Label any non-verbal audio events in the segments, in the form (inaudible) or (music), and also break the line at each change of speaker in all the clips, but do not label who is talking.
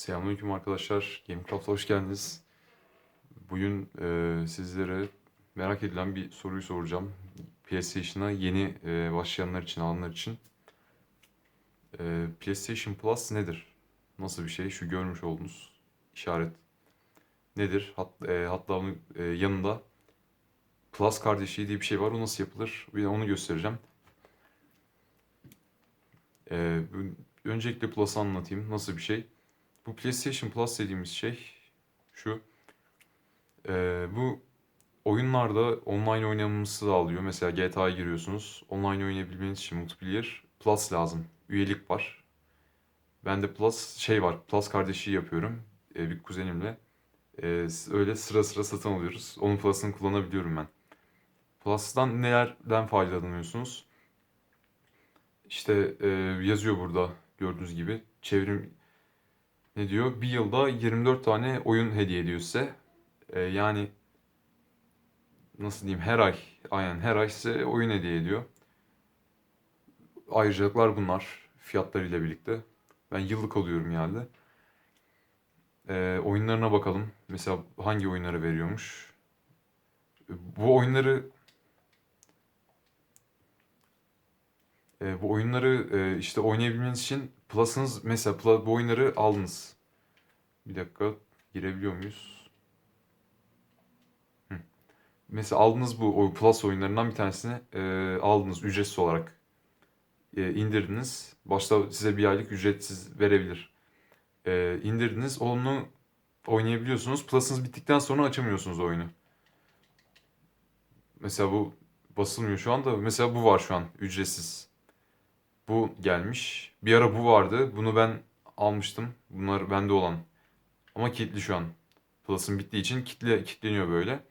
Selamünaleyküm arkadaşlar. Gamecraft'a hoş geldiniz. Bugün e, sizlere merak edilen bir soruyu soracağım. PlayStation'a yeni e, başlayanlar için, alanlar için. E, PlayStation Plus nedir? Nasıl bir şey? Şu görmüş olduğunuz işaret nedir? Hat, e, hatta onun e, yanında Plus kardeşliği diye bir şey var. O nasıl yapılır? Bir onu göstereceğim. E, öncelikle Plus'ı anlatayım. Nasıl bir şey? Bu PlayStation Plus dediğimiz şey şu. Ee, bu oyunlarda online oynamamızı sağlıyor. Mesela GTA'ya giriyorsunuz. Online oynayabilmeniz için multiplayer Plus lazım. Üyelik var. Ben de Plus şey var. Plus kardeşliği yapıyorum. Ee, bir kuzenimle. Ee, öyle sıra sıra satın alıyoruz. Onun Plus'ını kullanabiliyorum ben. Plus'tan nelerden faydalanıyorsunuz? İşte e, yazıyor burada gördüğünüz gibi. Çevrim ne diyor? Bir yılda 24 tane oyun hediye ediyor size. Ee, yani nasıl diyeyim her ay aynen her ay size oyun hediye ediyor. Ayrıcalıklar bunlar fiyatlarıyla birlikte. Ben yıllık alıyorum yani. Ee, oyunlarına bakalım. Mesela hangi oyunları veriyormuş? Bu oyunları e, bu oyunları e, işte oynayabilmeniz için Plus'ınız mesela Pla- bu oyunları aldınız. Bir dakika girebiliyor muyuz? Hı. Mesela aldınız bu o Plus oyunlarından bir tanesini e, aldınız ücretsiz olarak e, indirdiniz. Başta size bir aylık ücretsiz verebilir. E, indirdiniz onu oynayabiliyorsunuz. Plus'ınız bittikten sonra açamıyorsunuz oyunu. Mesela bu basılmıyor şu anda. Mesela bu var şu an ücretsiz. Bu gelmiş. Bir ara bu vardı. Bunu ben almıştım. Bunlar bende olan. Ama kilitli şu an. Plus'ın bittiği için kitle, kilitleniyor böyle.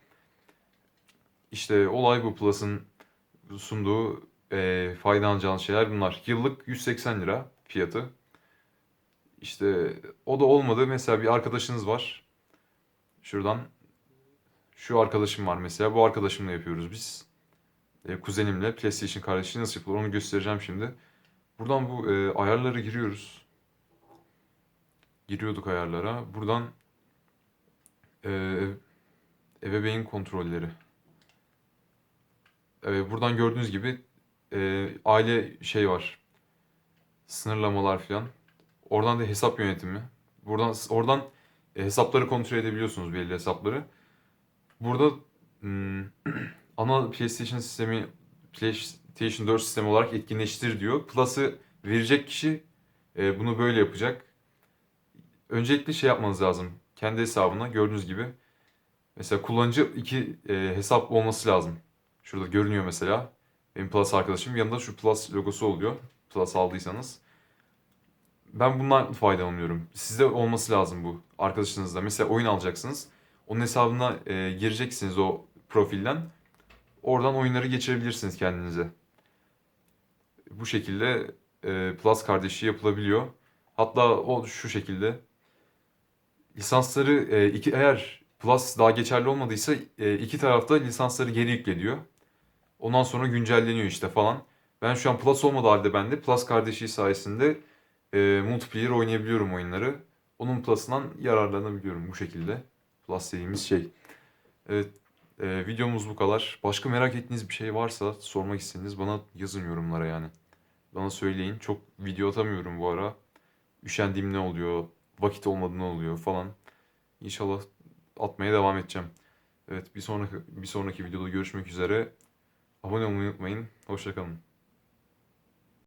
İşte olay bu Plus'ın sunduğu e, faydalanacağınız şeyler bunlar. Yıllık 180 lira fiyatı. İşte o da olmadı. Mesela bir arkadaşınız var. Şuradan şu arkadaşım var mesela. Bu arkadaşımla yapıyoruz biz. E, kuzenimle PlayStation kardeşliği nasıl yapılır onu göstereceğim şimdi. Buradan bu e, ayarlara giriyoruz. Giriyorduk ayarlara. Buradan e, ebeveyn kontrolleri. Evet, buradan gördüğünüz gibi e, aile şey var. Sınırlamalar falan. Oradan da hesap yönetimi. Buradan oradan e, hesapları kontrol edebiliyorsunuz belli hesapları. Burada hmm, (clears throat) ana PlayStation sistemi PlayStation 4 sistemi olarak etkinleştir diyor. Plus'ı verecek kişi e, bunu böyle yapacak. Öncelikle şey yapmanız lazım. Kendi hesabına gördüğünüz gibi. Mesela kullanıcı iki e, hesap olması lazım. Şurada görünüyor mesela. Benim Plus arkadaşım. Yanında şu Plus logosu oluyor. Plus aldıysanız. Ben bundan faydalanıyorum. Sizde olması lazım bu arkadaşınızda. Mesela oyun alacaksınız. Onun hesabına e, gireceksiniz o profilden. Oradan oyunları geçirebilirsiniz kendinize. Bu şekilde e, Plus kardeşi yapılabiliyor. Hatta o şu şekilde. Lisansları e, iki eğer Plus daha geçerli olmadıysa e, iki tarafta lisansları geri yükleniyor. Ondan sonra güncelleniyor işte falan. Ben şu an Plus olmadığı halde ben de Plus kardeşi sayesinde e, multiplayer oynayabiliyorum oyunları. Onun Plus'ından yararlanabiliyorum bu şekilde. Plus dediğimiz şey. Evet, e, videomuz bu kadar. Başka merak ettiğiniz bir şey varsa sormak istediğiniz bana yazın yorumlara yani. Bana söyleyin. Çok video atamıyorum bu ara. Üşendiğim ne oluyor, vakit olmadı ne oluyor falan. İnşallah atmaya devam edeceğim. Evet, bir sonraki bir sonraki videoda görüşmek üzere. Abone olmayı unutmayın. Hoşça kalın.